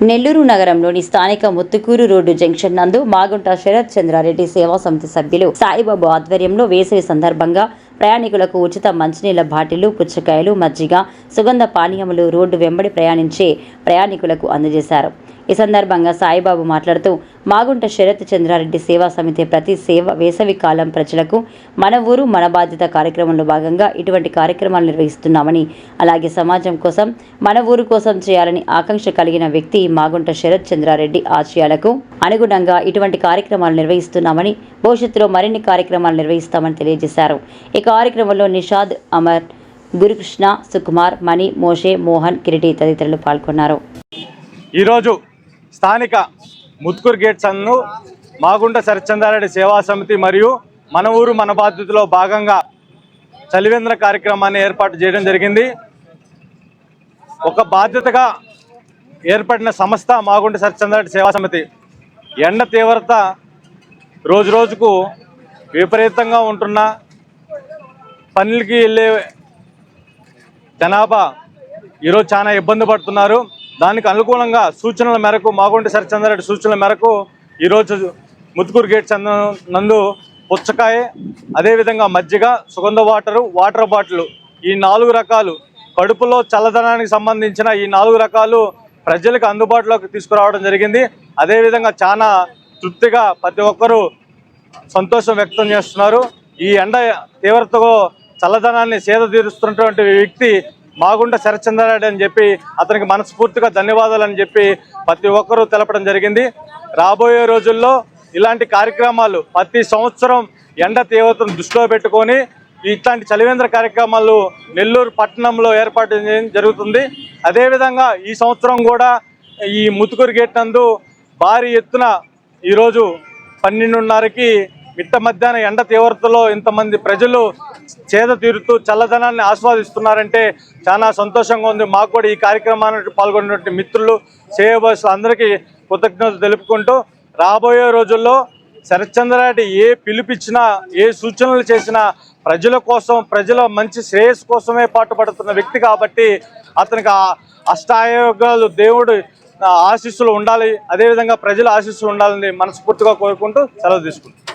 నెల్లూరు నగరంలోని స్థానిక Muthukuru road junction నందు మాగుంట శరత్ చంద్రారెడ్డి సేవా సమితి సభ్యులు సాయిబాబు ఆధ్వర్యంలో వేసవి సందర్భంగా ప్రయాణికులకు ఉచిత మంచినీళ్ళ బాటిళ్ళు పుచ్చకాయలు మజ్జిగ సుగంధ పానీయములు రోడ్డు వెంబడి ప్రయాణించే ప్రయాణికులకు అందజేశారు. ఈ సందర్భంగా సాయిబాబు మాట్లాడుతూ మాగుంట శరత్ చంద్రారెడ్డి సేవా సమితి ప్రతి సేవ వేసవి కాలం ప్రజలకు మన ఊరు మన బాధ్యత కార్యక్రమంలో భాగంగా ఇటువంటి కార్యక్రమాలు నిర్వహిస్తున్నామని అలాగే సమాజం కోసం మన ఊరు కోసం చేయాలని ఆకాంక్ష కలిగిన వ్యక్తి మాగుంట శరత్ చంద్రారెడ్డి ఆశయాలకు అనుగుణంగా ఇటువంటి కార్యక్రమాలు నిర్వహిస్తున్నామని భవిష్యత్తులో మరిన్ని కార్యక్రమాలు నిర్వహిస్తామని తెలియజేశారు. ఈ కార్యక్రమంలో నిషాద్ అమర్ గురుకృష్ణ సుకుమార్ మణి మోషే మోహన్ కిరీటి తదితరులు పాల్గొన్నారు. ఈరోజు స్థానిక ముత్కూర్ గేట్ అన్ను మాగుంట సరిచందారెడ్డి సేవా సమితి మరియు మన ఊరు మన బాధ్యతలో భాగంగా చలివేంద్ర కార్యక్రమాన్ని ఏర్పాటు చేయడం జరిగింది. ఒక బాధ్యతగా ఏర్పడిన సంస్థ మాగుంట సరిచందారెడ్డి సేవా సమితి. ఎండ తీవ్రత రోజు రోజుకు విపరీతంగా ఉంటున్న పనులకి వెళ్ళే జనాభా ఈరోజు చాలా ఇబ్బంది పడుతున్నారు. దానికి అనుకూలంగా సూచనల మేరకు మాగుంటి సరిచంద్రారెడ్డి సూచనల మేరకు ఈరోజు ముత్తుకూరు గేట్ నందు- నందు పుచ్చకాయ అదేవిధంగా మజ్జిగ సుగంధ వాటరు వాటర్ బాటిల్ ఈ నాలుగు రకాలు కడుపులో చల్లదనానికి సంబంధించిన ఈ నాలుగు రకాలు ప్రజలకు అందుబాటులోకి తీసుకురావడం జరిగింది. అదేవిధంగా చాలా తృప్తిగా ప్రతి ఒక్కరూ సంతోషం వ్యక్తం చేస్తున్నారు. ఈ ఎండ తీవ్రతతో చల్లదనాన్ని సేద తీరుస్తున్నటువంటి వ్యక్తి మాగుండ శరచంద్రారెడ్డి అని చెప్పి అతనికి మనస్ఫూర్తిగా ధన్యవాదాలు అని చెప్పి ప్రతి ఒక్కరూ తెలపడం జరిగింది. రాబోయే రోజుల్లో ఇలాంటి కార్యక్రమాలు ప్రతి సంవత్సరం ఎండ తీవ్రతను దృష్టిలో పెట్టుకొని ఇట్లాంటి చలివేంద్ర కార్యక్రమాలు నెల్లూరు పట్టణంలో ఏర్పాటు చేయడం జరుగుతుంది. అదేవిధంగా ఈ సంవత్సరం కూడా ఈ ముతుకూరు గేట్ నందు భారీ ఎత్తున ఈరోజు పన్నెండున్నరకి మిట్ట మధ్యాహ్నం ఎండ తీవ్రతలో ఇంతమంది ప్రజలు చేద తీరుతూ చల్లదనాన్ని ఆస్వాదిస్తున్నారంటే చాలా సంతోషంగా ఉంది. మాకు కూడా ఈ కార్యక్రమానికి పాల్గొన్నటువంటి మిత్రులు సేవబస్సులు అందరికీ కృతజ్ఞతలు తెలుపుకుంటూ రాబోయే రోజుల్లో శరత్చంద్రారెడ్డి ఏ పిలుపిచ్చినా ఏ సూచనలు చేసినా ప్రజల కోసం ప్రజల మంచి శ్రేయస్సు కోసమే పాటుపడుతున్న వ్యక్తి కాబట్టి అతనికి అష్టాయోగాలు దేవుడు ఆశీస్సులు ఉండాలి. అదేవిధంగా ప్రజల ఆశీస్సులు ఉండాలని మనస్ఫూర్తిగా కోరుకుంటూ సెలవు తీసుకుంటాం